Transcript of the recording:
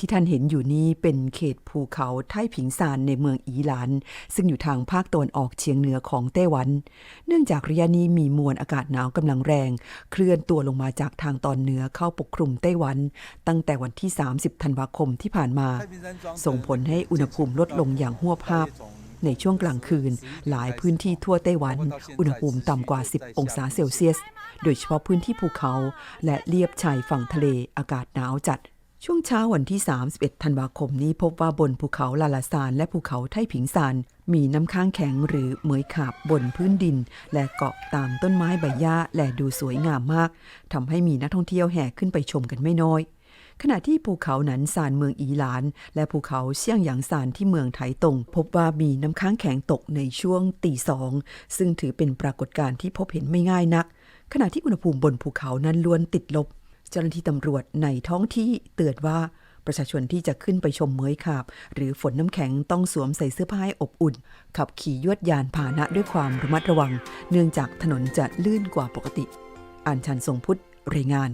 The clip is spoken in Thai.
ที่ท่านเห็นอยู่นี้เป็นเขตภูเขาไท่ผิงซานในเมืองอีหลาน ซึ่งอยู่ทางภาคตะวันออกเฉียงเหนือของไต้หวัน เนื่องจากระยะนี้มีมวลอากาศหนาวกำลังแรง เคลื่อนตัวลงมาจากทางตอนเหนือเข้าปกคลุมไต้หวัน ตั้งแต่วันที่ 30 ธันวาคมที่ผ่านมา ส่งผลให้อุณหภูมิลดลงอย่างหวบภาพในช่วงกลางคืน หลายพื้นที่ทั่วไต้หวัน อุณหภูมิต่ำกว่า 10 องศาเซลเซียส โดยเฉพาะพื้นที่ภูเขา และเลียบชายฝั่งทะเลอากาศหนาวจัด ช่วงเช้าวันที่ 31 ธันวาคมนี้พบว่าบนภูเขาลาลาซานและภูเขาไทผิงซาน มีน้ำค้างแข็งหรือเหมยขาบบนพื้นดิน และเกาะตามต้นไม้ใบหญ้าและดูสวยงามมากทำให้มีนักท่องเที่ยวแห่ขึ้นไปชมกันไม่น้อย ขณะที่ภูเขาหนันซานเมืองอีหลาน และภูเขาเซี่ยงหยางซานที่เมืองไถตง พบว่ามีน้ำค้างแข็งตกในช่วงตีสองซึ่งถือเป็นปรากฏการณ์ที่พบเห็นไม่ง่ายนัก ขณะที่อุณหภูมิบนภูเขานั้นล้วนติดลบ เจ้าหน้าที่ตำรวจในท้องที่เตือนว่าประชาชนที่จะขึ้นไปชมเมยขาบ หรือฝนน้ำแข็งต้องสวมใส่เสื้อผ้าอบอุ่น ขับขี่ยวดยานพาหนะด้วยความระมัดระวัง เนื่องจากถนนจะลื่นกว่าปกติอัญชันทรงพุทธรายงาน